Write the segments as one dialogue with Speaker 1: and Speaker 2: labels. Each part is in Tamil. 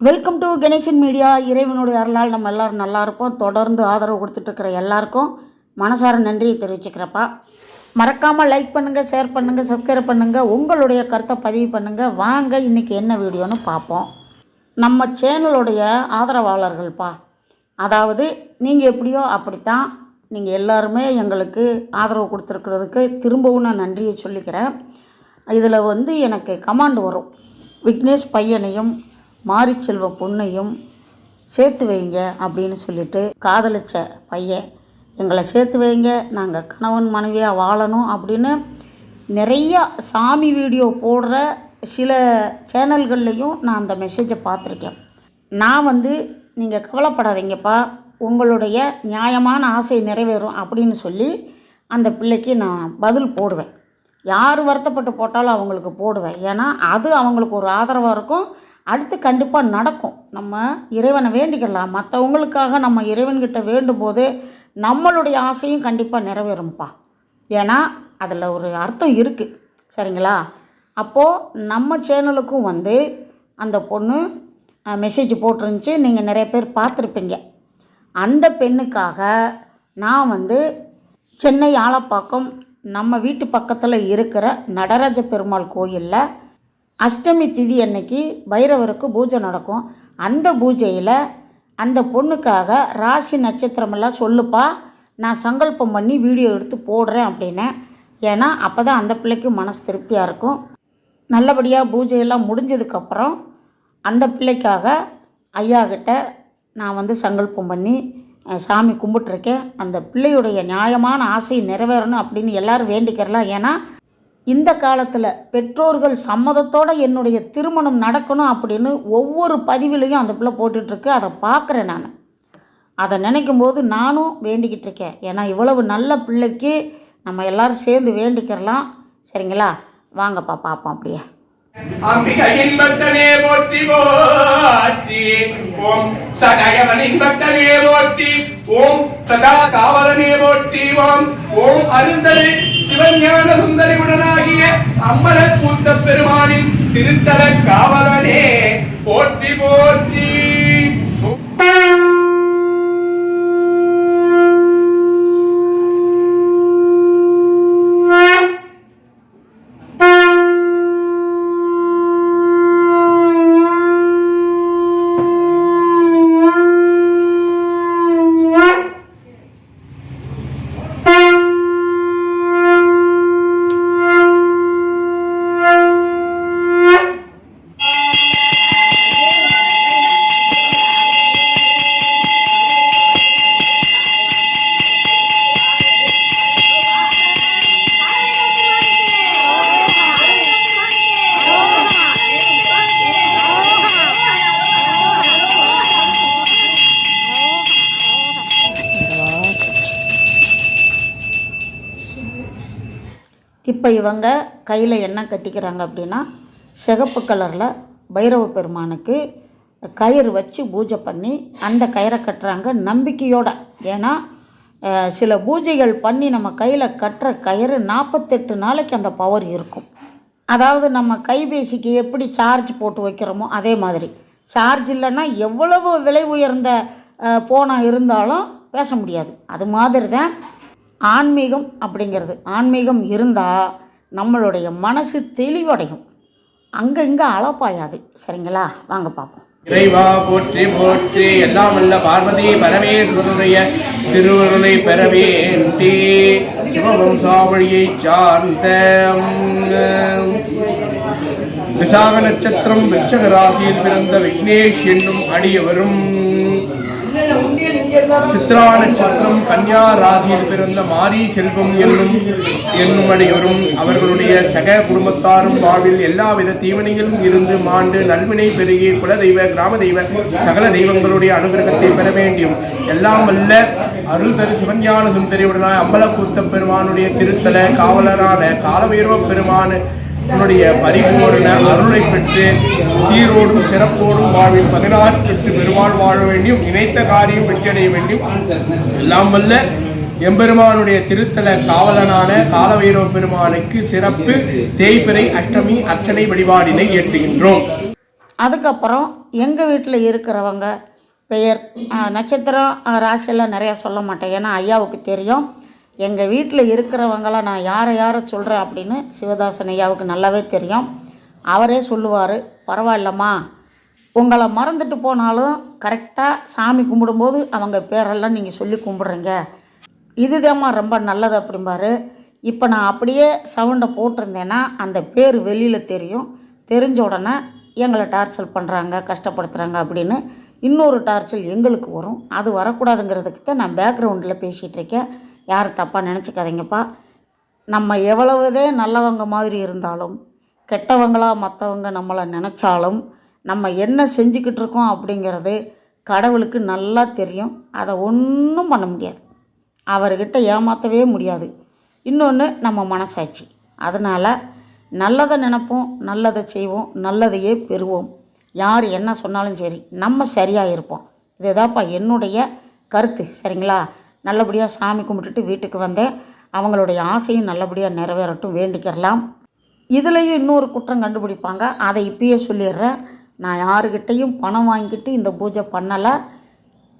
Speaker 1: வெல்கம் டு கணேசன் மீடியா இறைவனுடைய அருளால் நம்ம எல்லாரும் நல்லா இருப்போம். தொடர்ந்து ஆதரவு கொடுத்துட்ருக்கிற எல்லாருக்கும் மனசார நன்றியை தெரிவிச்சுக்கிறப்பா. மறக்காமல் லைக் பண்ணுங்கள் ஷேர் பண்ணுங்கள் சப்ஸ்கிரைப் பண்ணுங்கள் உங்களுடைய கருத்தை பதிவு பண்ணுங்கள் வாங்க இன்றைக்கி என்ன வீடியோன்னு பார்ப்போம். நம்ம சேனலுடைய ஆதரவாளர்கள்ப்பா. அதாவது நீங்கள் எப்படியோ அப்படித்தான் நீங்கள் எல்லாருமே எங்களுக்கு ஆதரவு கொடுத்துருக்கிறதுக்கு திரும்பவும் நான் நன்றியை சொல்லிக்கிறேன். இதில் வந்து எனக்கு கமாண்ட் வரும். விக்னேஷ் பையனையும் மாரிச்செல்வ பொண்ணையும் சேர்த்து வைங்க அப்படின்னு சொல்லிட்டு காதலிச்ச பையன் எங்களை சேர்த்து வைங்க நாங்கள் கணவன் மனைவியாக வாழணும் அப்படின்னு நிறையா சாமி வீடியோ போடுற சில சேனல்கள்லேயும் நான் அந்த மெசேஜை பார்த்துருக்கேன். நான் வந்து நீங்கள் கவலைப்படாதீங்கப்பா உங்களுடைய நியாயமான ஆசை நிறைவேறும் அப்படின்னு சொல்லி அந்த பிள்ளைக்கு நான் பதில் போடுவேன். யார் வருத்தப்பட்டு போட்டாலும் அவங்களுக்கு போடுவேன். ஏன்னா அது அவங்களுக்கு ஒரு ஆதரவாக இருக்கும் அடுத்து கண்டிப்பாக நடக்கும். நம்ம இறைவனை வேண்டிக்கலாம். மற்றவங்களுக்காக நம்ம இறைவன்கிட்ட வேண்டும் போது நம்மளுடைய ஆசையும் கண்டிப்பாக நிறைவேறும்ப்பா. ஏன்னா அதில் ஒரு அர்த்தம் இருக்குது சரிங்களா? அப்போது நம்ம சேனலுக்கும் வந்து அந்த பொண்ணு மெசேஜ் போட்டிருந்துச்சு. நீங்கள் நிறைய பேர் பார்த்துருப்பீங்க. அந்த பெண்ணுக்காக நான் வந்து சென்னை ஆலப்பாக்கம் நம்ம வீட்டு பக்கத்தில் இருக்கிற நடராஜ பெருமாள் கோயிலில் அஷ்டமி திதி அன்னைக்கு பைரவருக்கு பூஜை நடக்கும். அந்த பூஜையில் அந்த பொண்ணுக்காக ராசி நட்சத்திரமெல்லாம் சொல்லுப்பா நான் சங்கல்பம் பண்ணி வீடியோ எடுத்து போடுறேன் அப்படின்னேன் ஏன்னா அப்போ தான் அந்த பிள்ளைக்கு மனசு திருப்தியாக இருக்கும். நல்லபடியாக பூஜையெல்லாம் முடிஞ்சதுக்கப்புறம் அந்த பிள்ளைக்காக ஐயா கிட்ட நான் வந்து சங்கல்பம் பண்ணி சாமி கும்பிட்டுருக்கேன். அந்த பிள்ளையுடைய நியாயமான ஆசை நிறைவேறணும் அப்படின்னு எல்லோரும் வேண்டிக்கிறலாம். ஏன்னா இந்த காலத்தில் பெற்றோர்கள் சம்மதத்தோடு என்னுடைய திருமணம் நடக்கணும் அப்படின்னு ஒவ்வொரு பதிவிலையும் அந்த பிள்ளை போட்டுட்ருக்கு. அதை பார்க்குறேன் நான். அதை நினைக்கும் போது நானும் வேண்டிக்கிட்டு இருக்கேன். ஏன்னா இவ்வளவு நல்ல பிள்ளைக்கு நம்ம எல்லாரும் சேர்ந்து வேண்டிக்கிறலாம். சரிங்களா? வாங்கப்பா பார்ப்போம் அப்படியே.
Speaker 2: அம்பிகையின் பக்தனே போற்றி போற்றி. ஓம் சகயவனின் பக்தனே போற்றி. ஓம் சதா காவலனே போற்றி. ஓம் ஓம் அருந்ததி சிவஞான சுந்தரி உடனாகிய அம்பல கூத்த பெருமானின் திருத்தல காவலனே. போற்றி போற்றி.
Speaker 1: இப்போ இவங்க கையில் என்ன கட்டிக்கிறாங்க அப்படின்னா சிகப்பு கலரில் பைரவ பெருமானுக்கு கயிறு வச்சு பூஜை பண்ணி அந்த கயிறை கட்டுறாங்க நம்பிக்கையோட. ஏன்னா சில பூஜைகள் பண்ணி நம்ம கையில் கட்டுற கயிறு நாற்பத்தெட்டு நாளைக்கு அந்த பவர் இருக்கும். அதாவது நம்ம கைபேசிக்கு எப்படி சார்ஜ் போட்டு வைக்கிறோமோ அதே மாதிரி. சார்ஜ் இல்லைன்னா எவ்வளவு விலை உயர்ந்த ஃபோனாக இருந்தாலும் பேச முடியாது. அது மாதிரி தான் ஆன்மீகம் அப்படிங்கிறது. ஆன்மீகம் இருந்தால் நம்மளுடைய மனசு தெளிவடையும். அங்கே இங்கே அளப்பாயாது சரிங்களா? வாங்க பார்ப்போம்.
Speaker 2: இறைவா போற்றி போற்றி. எல்லாம் உள்ள பார்வதி பரமேஸ்வரனுடைய திருவருளை பெற வேண்டி சிவவம்சாவழியை சார்ந்த விசாக நட்சத்திரம் விருச்சக ராசியில் பிறந்த விக்னேஷ் என்னும் அடியவரும் சித்ரா நட்சத்திரம் கன்யா ராசியில் பிறந்த மாரி செல்வம் என்னும் என்னும் அனைவரும் அவர்களுடைய சக குடும்பத்தாரும் வாழ்வில் எல்லாவித தீவனையிலும் இருந்து மாண்டு நல்வினை பெருகி குலதெய்வ கிராம தெய்வ சகல தெய்வங்களுடைய அனுகிரகத்தை பெற வேண்டும். எல்லாம் வல்ல அருள் தரு சிவஞான சுந்தரியுடனாய் அம்பலக்கூத்த பெருமானுடைய திருத்தல காவலரான காலபைரவ பெருமானு உன்னுடைய பரிபூரண அருளை பெற்று சீரோடும் சிறப்போடும் வாழ்வில் பதினாறு பெற்று பெருமாள் வாழ வேண்டியும் நினைத்த காரியம் வெற்றியடைய வேண்டியும் எல்லாம் வல்ல எம்பெருமானுடைய திருத்தல காவலனான காலவைரவ பெருமானுக்கு சிறப்பு தேய்பிறை அஷ்டமி அர்ச்சனை வழிபாடினை ஏற்றுகின்றோம்
Speaker 1: அதுக்கப்புறம் எங்கள் வீட்டில் இருக்கிறவங்க பெயர் நட்சத்திரம் ராசியெல்லாம் நிறையா சொல்ல மாட்டேன். ஏன்னா ஐயாவுக்கு தெரியும். எங்கள் வீட்டில் இருக்கிறவங்கள நான் யாரை யாரை சொல்கிறேன் அப்படின்னு சிவதாசன் ஐயாவுக்கு நல்லாவே தெரியும். அவரே சொல்லுவார் பரவாயில்லம்மா உங்களை மறந்துட்டு போனாலும் கரெக்டாக சாமி கும்பிடும்போது அவங்க பேரெல்லாம் நீங்கள் சொல்லி கும்பிட்றீங்க. இதுதாம்மா ரொம்ப நல்லது அப்படிம்பாரு. இப்போ நான் அப்படியே சவுண்டை போட்டிருந்தேன்னா அந்த பேர் வெளியில் தெரியும். தெரிஞ்ச உடனே எங்களை டார்ச்சர் பண்ணுறாங்க கஷ்டப்படுத்துகிறாங்க அப்படின்னு இன்னொரு டார்ச்சல் எங்களுக்கு வரும். அது வரக்கூடாதுங்கிறதுக்கு தான் நான் பேக்ரவுண்டில் பேசிகிட்டு இருக்கேன். யாரும் தப்பாக நினச்சிக்காதீங்கப்பா. நம்ம எவ்வளவுதே நல்லவங்க மாதிரி இருந்தாலும் கெட்டவங்களாக மற்றவங்க நம்மளை நினச்சாலும் நம்ம என்ன செஞ்சுக்கிட்டு இருக்கோம் அப்படிங்கிறது கடவுளுக்கு நல்லா தெரியும். அதை ஒன்றும் பண்ண முடியாது. அவர்கிட்ட ஏமாற்றவே முடியாது. இன்னொன்று நம்ம மனசாட்சி. அதனால் நல்லதை நினைப்போம் நல்லதை செய்வோம் நல்லதையே பெறுவோம். யார் என்ன சொன்னாலும் சரி நம்ம சரியாக இருப்போம். இதுதான்ப்பா என்னுடைய கருத்து. சரிங்களா? நல்லபடியாக சாமி கும்பிட்டுட்டு வீட்டுக்கு வந்தேன். அவங்களுடைய ஆசையும் நல்லபடியாக நிறைவேறட்டும் வேண்டிக்கிறலாம். இதுலேயும் இன்னொரு குற்றம் கண்டுபிடிப்பாங்க. அதை இப்பயே சொல்லிடுறேன். நான் யாருக்கிட்டேயும் பணம் வாங்கிட்டு இந்த பூஜை பண்ணலை.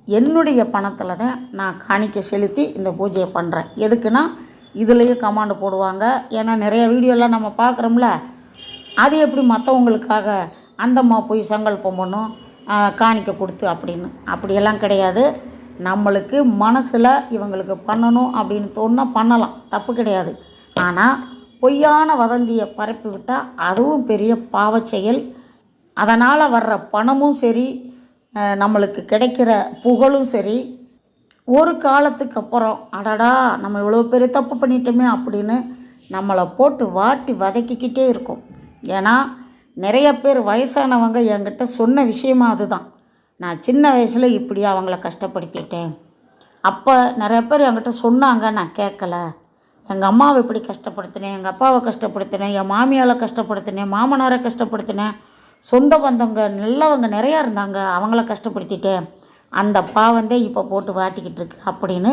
Speaker 1: என்னுடைய பணத்தில் தான் நான் காணிக்க செலுத்தி இந்த பூஜையை பண்ணுறேன் எதுக்குன்னா இதுலேயும் கமாண்டு போடுவாங்க. ஏன்னா நிறைய வீடியோலாம் நம்ம பார்க்குறோம்ல. அது எப்படி மற்றவங்களுக்காக அந்தம்மா போய் சங்கல்பம் பண்ணும் காணிக்க கொடுத்து அப்படின்னு. அப்படியெல்லாம் கிடையாது. நம்மளுக்கு மனசில் இவங்களுக்கு பண்ணணும் அப்படின்னு தோணுனா பண்ணலாம். தப்பு கிடையாது. ஆனால் பொய்யான வதந்தியை பரப்பி விட்டால் அதுவும் பெரிய பாவச்செயல் அதனால் வர்ற பணமும் சரி நம்மளுக்கு கிடைக்கிற புகழும் சரி. ஒரு காலத்துக்கு அப்புறம் அடடா நம்ம இவ்வளோ பெரிய தப்பு பண்ணிட்டோமே அப்படின்னு நம்மளை போட்டு வாட்டி வதக்கிக்கிட்டே இருக்கும். ஏன்னா நிறைய பேர் வயசானவங்க என்கிட்ட சொன்ன விஷயமா அதுதான். நான் சின்ன வயசில் இப்படி அவங்கள கஷ்டப்படுத்திட்டேன். அப்போ நிறைய பேர் என்கிட்ட சொன்னாங்க நான் கேட்கல. எங்கள் அம்மாவை இப்படி கஷ்டப்படுத்தினேன் எங்கள் அப்பாவை கஷ்டப்படுத்தினேன் என் மாமியாரை கஷ்டப்படுத்தினேன் மாமனாரை கஷ்டப்படுத்தினேன். சொந்த பந்தவங்க நல்லவங்க நிறையா இருந்தாங்க அவங்கள கஷ்டப்படுத்திட்டேன். அந்த பாவந்தே இப்போ போட்டு வாட்டிக்கிட்டு இருக்கு அப்படின்னு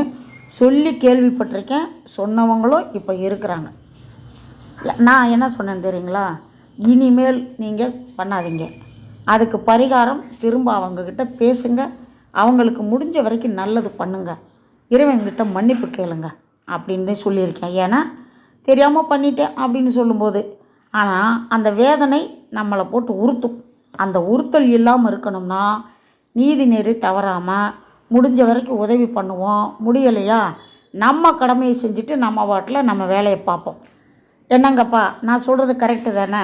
Speaker 1: சொல்லி கேள்விப்பட்டிருக்கேன். சொன்னவங்களும் இப்போ இருக்கிறாங்க. நான் என்ன சொன்னேன் தெரியுங்களா? இனிமேல் நீங்கள் பண்ணாதீங்க. அதுக்கு பரிகாரம் திரும்ப அவங்கக்கிட்ட பேசுங்க. அவங்களுக்கு முடிஞ்ச வரைக்கும் நல்லது பண்ணுங்க. இறைவன்கிட்ட மன்னிப்பு கேளுங்க அப்படின்னு தான் சொல்லியிருக்கேன். ஏன்னா தெரியாமல் பண்ணிட்டேன் அப்படின்னு சொல்லும்போது ஆனால் அந்த வேதனை நம்மளை போட்டு உறுத்தும். அந்த உறுத்தல் இல்லாமல் இருக்கணும்னா நீதி நெறி தவறாமல் முடிஞ்ச வரைக்கும் உதவி பண்ணுவோம். முடியலையா? நம்ம கடமையை செஞ்சுட்டு நம்ம பாட்டில் நம்ம வேலையை பார்ப்போம். என்னங்கப்பா? நான் சொல்கிறது கரெக்டு தானே?